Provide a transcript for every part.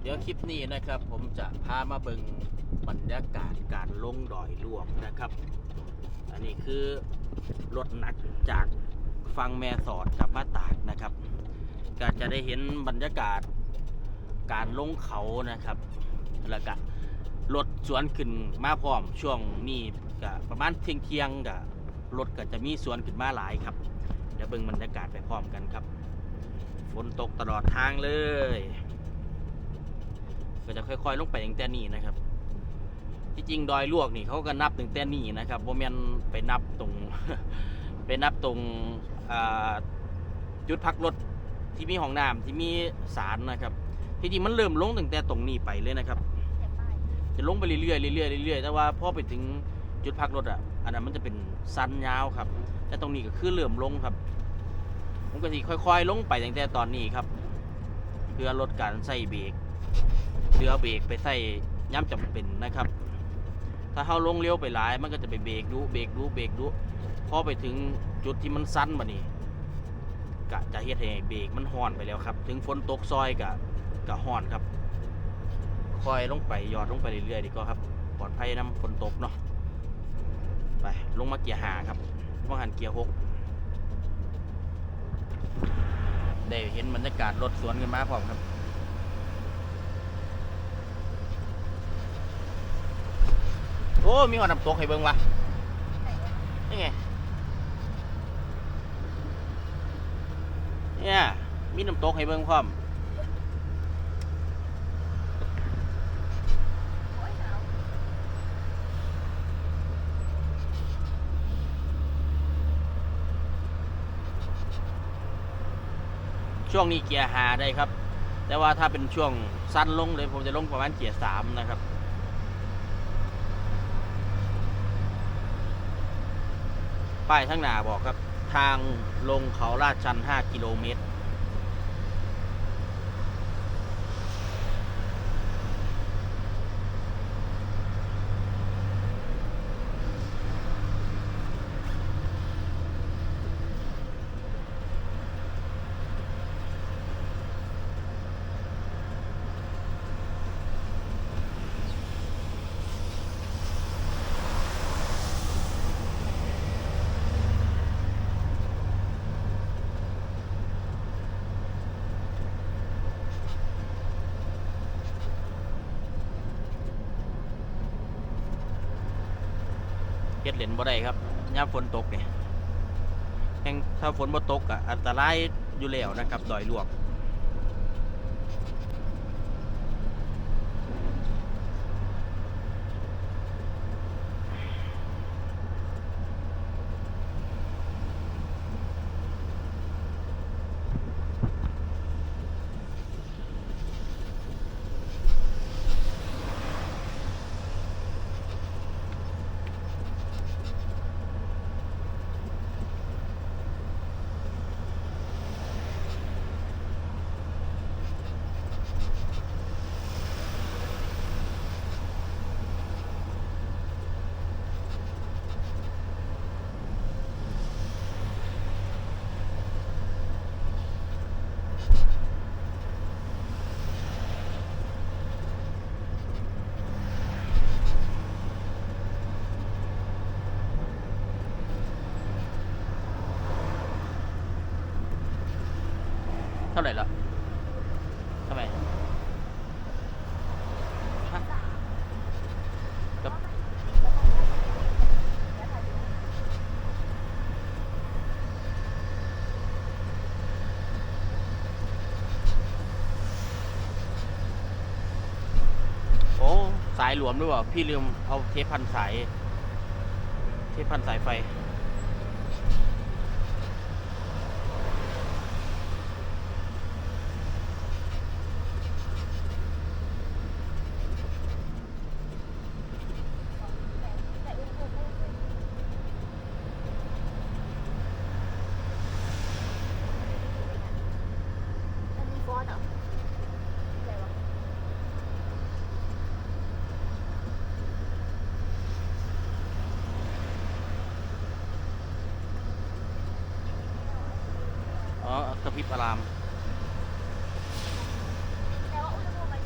เดี๋ยวคลิปนี้นะครับ ผมจะพามาเบิงบรรยากาศการลงดอยลวกนะครับ อันนี้คือรถหนักจากฟังแม่สอดกับมาตากนะครับก็จะได้เห็นบรรยากาศการลงเขานะครับ แล้วก็รถสวนขึ้นมาพร้อมช่วงนี้ก็ประมาณเที่ยงเที่ยงก็รถก็จะมีสวนขึ้นมาหลายครับ เดี๋ยวเบิ่งบรรยากาศไปพร้อมกันครับ ฝนตกตลอดทางเลย ก็จะค่อยๆลงไปตั้งแต่นี้นะครับ ที่จริงดอยลวกนี่เขาก็นับตั้งแต่นี้นะครับโมเมนไปนับตรงไปนับตรงจุดพักรถที่มีห้องน้ำที่มีสารนะครับ ที่จริงมันเริ่มลงตั้งแต่ตรงนี้ไปเลยนะครับ จะลงไปเรื่อยๆเรื่อยๆเรื่อยๆแต่ว่าพอไปถึงจุดพักรถอะอันนั้นมันจะเป็นสั้นยาวครับ แต่ตรงนี้ก็คือเริ่มลงครับผมก็สิค่อย ๆ ลงไปตั้งแต่ตอนนี้ครับ เพื่อลดการใส่เบรก เรือเบรกไปใส่ย่ำจำเป็นนะครับ ถ้าเขาลงเลี้ยวไปหลาย มันก็จะไปเบรกดูเบรกดูเบรกดูพอไปถึงจุดที่มันสั้นมานี่กะจะเฮ็ดให้เบรกมันห่อนไปแล้วครับ ถึงฝนตกซอยกะกะห่อนครับคอยลงไปหยอดลงไปเรื่อยๆดีก็ครับ ปลอดภัยน้ำฝนตกเนาะไปลงมาเกียร์หาครับว่าหันเกียร์หกได้เห็นบรรยากาศรถสวนกันมาพร้อมครับ อ้มีหอน้ำตกให้เบิ่งวะนี่ไงเนี่ยมีน้ำตกให้เบิ่งพร้อมช่วงนี้เกียร์หาได้ครับ แต่ว่าถ้าเป็นช่วงสั้นลงเลยผมจะลงประมาณเกียร์สามนะครับ ป้ายทั้างหน้าบอกครับ ทางลงเขาลาดชัน 5 กิโลเมตร เฮ็ตเหรียญบ่ได้ครับย่าฝนตกเนี่ยแห่งถ้าฝนบ่ตกอะอันตรายอยู่แล้วนะครับดอยลวก หลวมด้วยเปล่า พี่ลืมเอาเทปพันสาย เทปพันสายไฟ อันนี้ฟอสเหรออะไรวะ อ๋อ กระพริบอาราม แต่ว่าอุณหภูมิมัน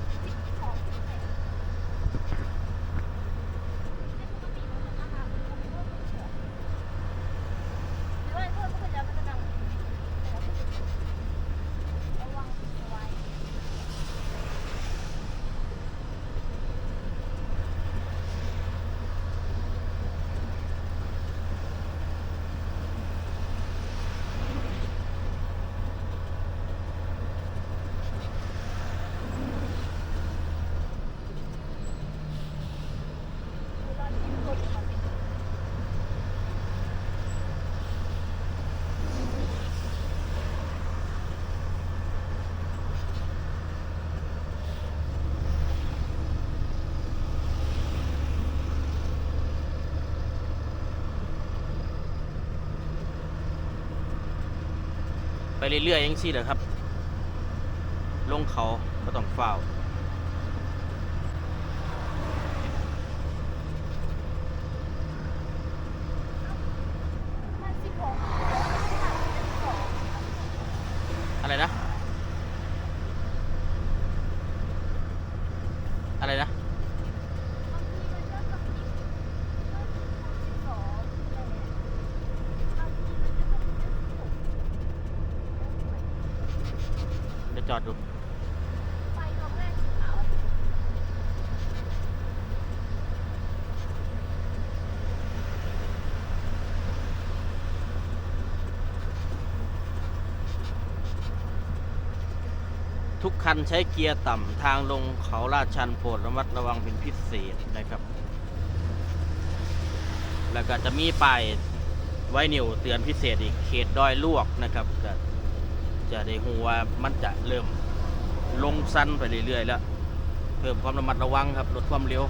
เรื่อยๆยังซี่เด้อครับ ลงเขาก็ต้องเฝ้าว มันสิบหก อะไรนะ อะไรนะ บางทีมันก็กระพริบสิบสองแต่บางทีมันก็กระพริบสิบหก เดี๋ยวจอดดู ไฟดวงแรกสีขาว ทุก คันใช้เกียร์ต่ำทางลงเขาลาดชันโปรดระมัดระวังเป็นพิเศษนะครับ แล้วก็จะมีป้ายไว้นิวเตือนพิเศษอีกเขตดอยลวกนะครับก็จะได้หัวมันจะเริ่มลงสั้นไปเรื่อยๆแล้ว เพิ่มความระมัดระวังครับลดความเร็ว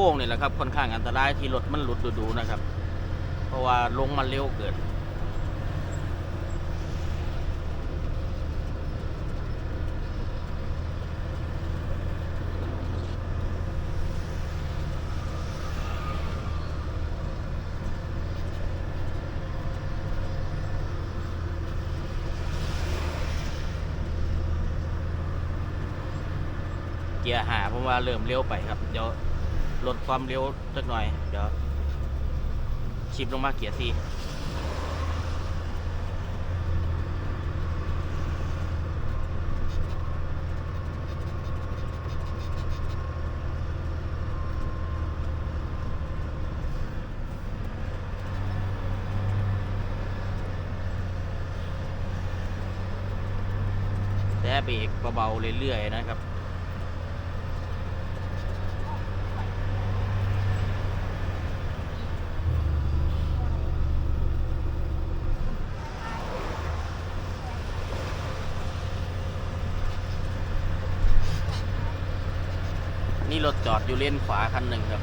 ค้งนี่แหละครับค่อนข้างอันตรายที่รถมันหลุดดูๆนะครับ เพราะว่าลงมันเร็วเกินเกียร์หาเพราะว่าเริ่มเร็วไปครับ เดี๋ยว ลดความเร็วสักหน่อย เดี๋ยวชิปลงมาเกียร์สี่แต่เบรกเบาๆเรื่อยๆนะครับ นี่รถจอดอยู่ เลนขวาคันหนึ่งครับ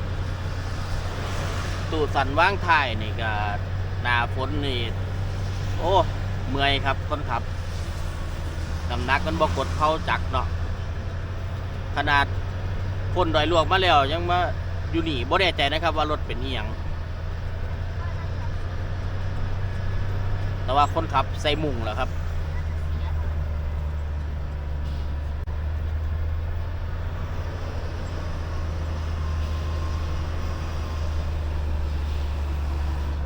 ตู้สันว่างท้ายนี่ก็นาฝนนี่โอ้เมื่อยครับคนขับน้ำหนักมันบกดเข้าจักเนาะขนาดคนดอยลวกมาแล้วยังมาอยู่นี่บ่แน่ใจนะครับ ว่ารถเป็นอีหยังแต่ว่าคนขับใส่มุงเหรอครับ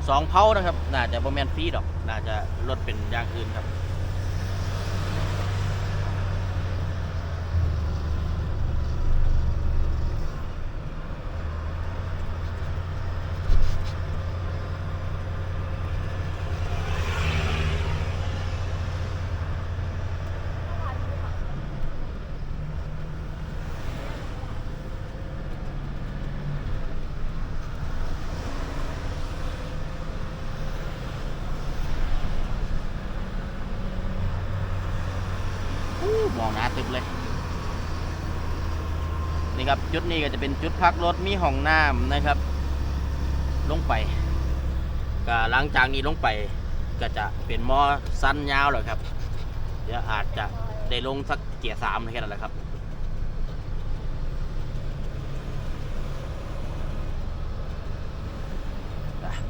สองเผานะครับ น่าจะประมนฟรีดอก น่าจะลดเป็นอย่างอื่นครับ อู้มองหนาตึบเลย นี่ครับ จุดนี้ก็จะเป็นจุดพักรถมีห้องน้ำนะครับ ลงไปก็หลังจากนี้ลงไปก็จะเป็นมอสั้นยาวเลยครับ เดี๋ยวอาจจะได้ลงสักเกียร์สามแค่นั้นแหละครับ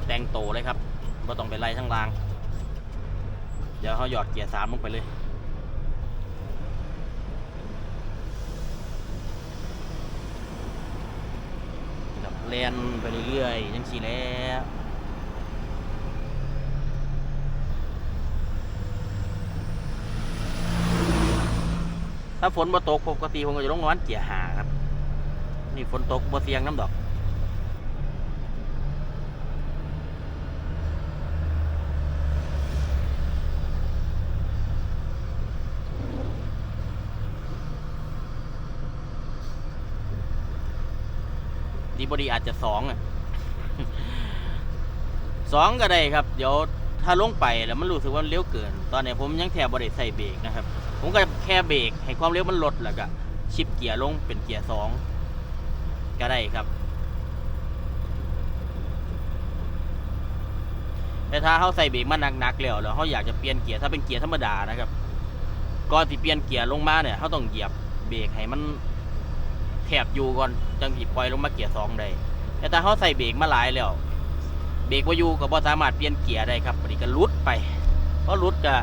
แต่งโตเลยครับไม่ต้องไปไล่ทั้งราง เดี๋ยวเขาหยอดเกียร์สามลงไปเลย ล่นไปเรื่อยๆยังสีแล้วถ้าฝนมาตกปกติผมก็จะลงนอนเจียหาครับ นี่ฝนตกบ่เสียงน้ำดอก ดีบดีอาจจะสองอะสองก็ได้ครับ เดี๋ยวถ้าลงไปแล้วมันรู้สึกว่ามันเร็วเกิน ตอนนี้ผมยังแทบบ่ได้ใส่เบรกนะครับ ผมก็แค่เบรกให้ความเร็วมันลดแล้วก็ชิปเกียร์ลงเป็นเกียร์สองก็ได้ครับแต่ถ้าเขาใส่เบรกมันหนักๆแล้วแล้วเขาอยากจะเปลี่ยนเกียร์ถ้าเป็นเกียร์ธรรมดานะครับก่อนที่เปลี่ยนเกียร์ลงมาเนี่ยเขาต้องเหยียบเบรกให้มัน ถบอยู่ก่อนจังสิปล่อยลงมาเกียร์สองได้แต่ถ้าเขาใส่เบรกมาหลายแล้ว เบรกว่าอยู่ก็บ่สามารถเปลี่ยนเกียร์ได้ครับอันนี้ก็หลุดไปเพราะลุดก็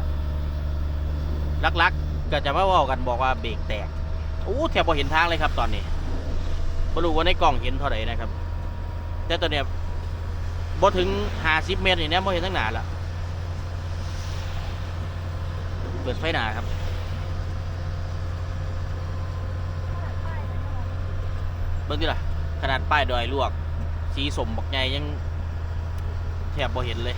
ลักๆก็จะมาว่ากันบอกว่าเบรกแตกโอ้แทบพอเห็นทางเลยครับตอนนี้ไม่รู้ว่าในกล้องเห็นเท่าไหร่นะครับ แต่ตอนเนี้ยบ่ถึง50เมตรนี่เนี่ยบ่เห็นทั้งหนาละเปิดไฟหนาครับ เบิ่งดิล่ะ ขนาดป้ายดอยลวก สีสมบักใหญ่ยังแทบบ่เห็นเลย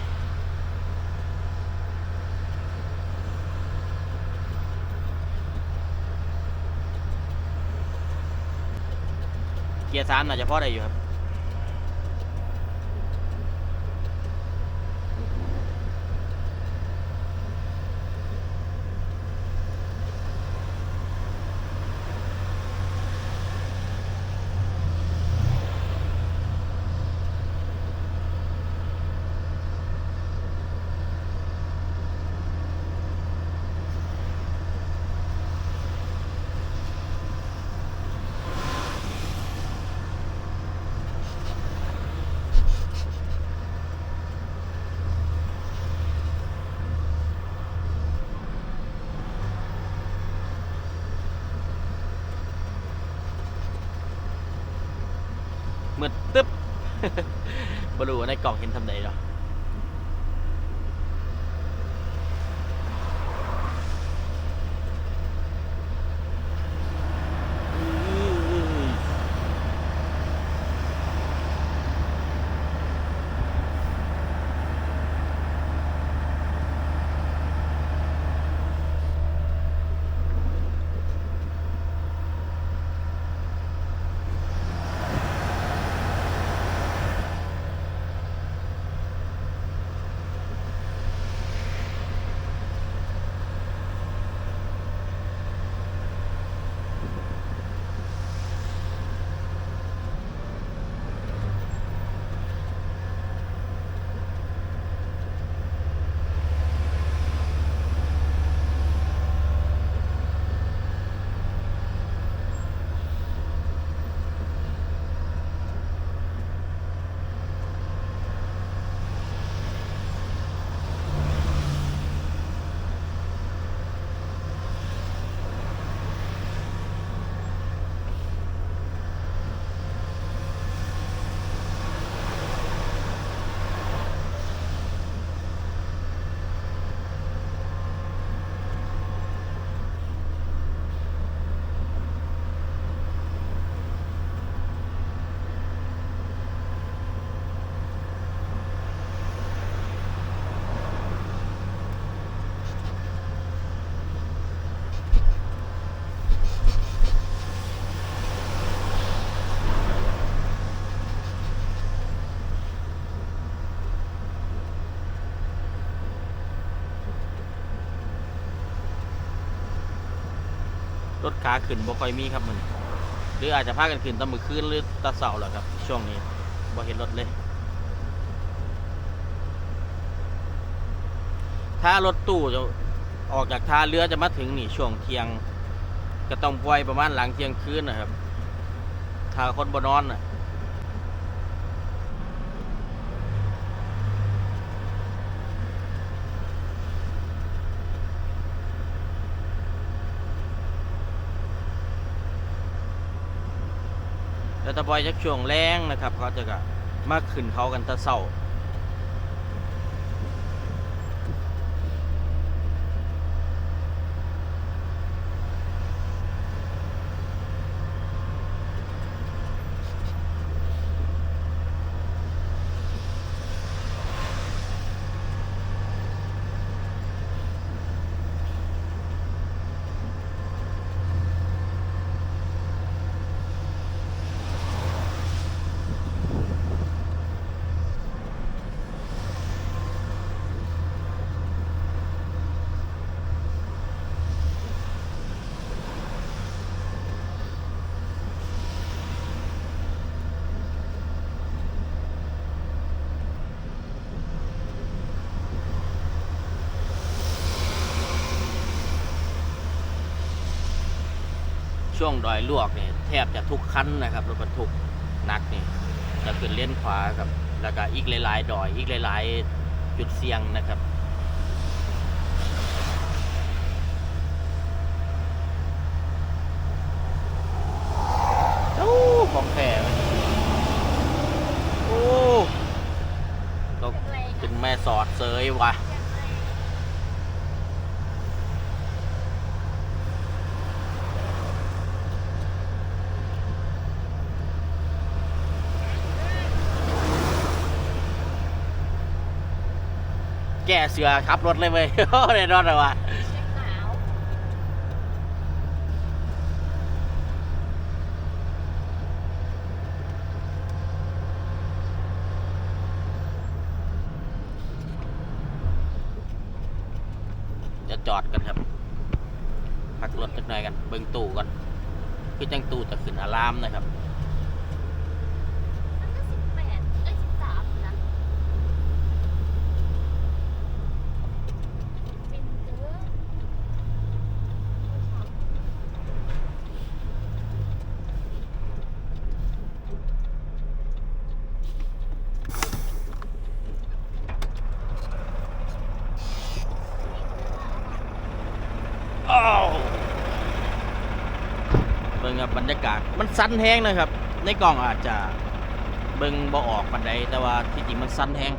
เกียร์สามน่าจะพอได้อยู่ครับ มืดตึ๊บ บรูในกล่องเห็นทำไดเนาะ รถขาขึ้นบ่ค่อยมีครับมันหรืออาจจะพากันขึ้นตอนมื้อคืนหรือตะเสาแหละครับ ช่วงนี้บ่เห็นรถเลย ถ้ารถตู้จะออกจากท่าเรือจะมาถึงนี่ช่วงเที่ยง ก็ต้องปล่อยประมาณหลังเที่ยงคืนนะครับ ถ้าคนบ่นอนน่ะ แต่ตะบอยจักช่วงแรงนะครับ เขาจะก็มาขึ้นเขากันแตะเศร้า ช่วงดอยลวกเนี่ยแทบจะทุกคันนะครับรถบรรทุกหนักนี่จะขึ้นเลนขวาครับแล้วก็อีกหลาย ๆ ดอยอีกหลาย ๆ จุดเสี่ยงนะครับโอ้ของแท้โอ้ตกแรงเป็นแม่สอดเซยว่ะก่ เสือขับรถเลยเว้ยโอ้ได้รอดเลยวะจะจอดกันครับ พักรถจักหน่อยกัน เบิ่งตู้ก่อน คือจังตู้จะขึ้นอะลามนะครับ มันก็สิบแปดเอ้ยสิบสามนะเป็นเกิน อ้าวเบรรรยากาศมันสั้นแห้งนะครับ ในกล่องอาจจะเบิ่งบ่ออกปันใดแต่ว่าที่จริงมันสั้นแห้ง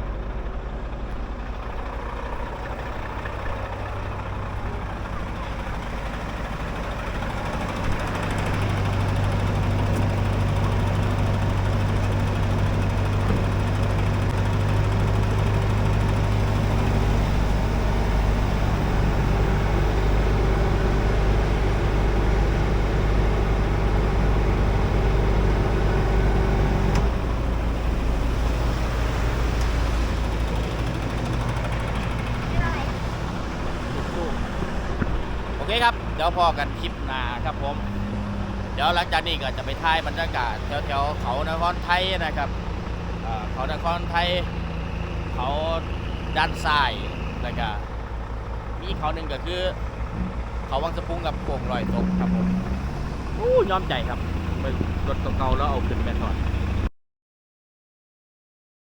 ดี๋ยวพอกันคลิปหน้าครับผม เดี๋ยวหลังจากนี้ก็จะไปถ่ายบรรยากาศแถวๆเขานครไทยนะครับเขานครไทย เขาด้านซ้ายแล้วก็มีเขาหนึ่งก็คือ เขาวังสะพุงกับโป่งลอยตกครับผมอู้ยอมใจครับรถเก่าๆแล้วเอาขึ้นแม่ทอด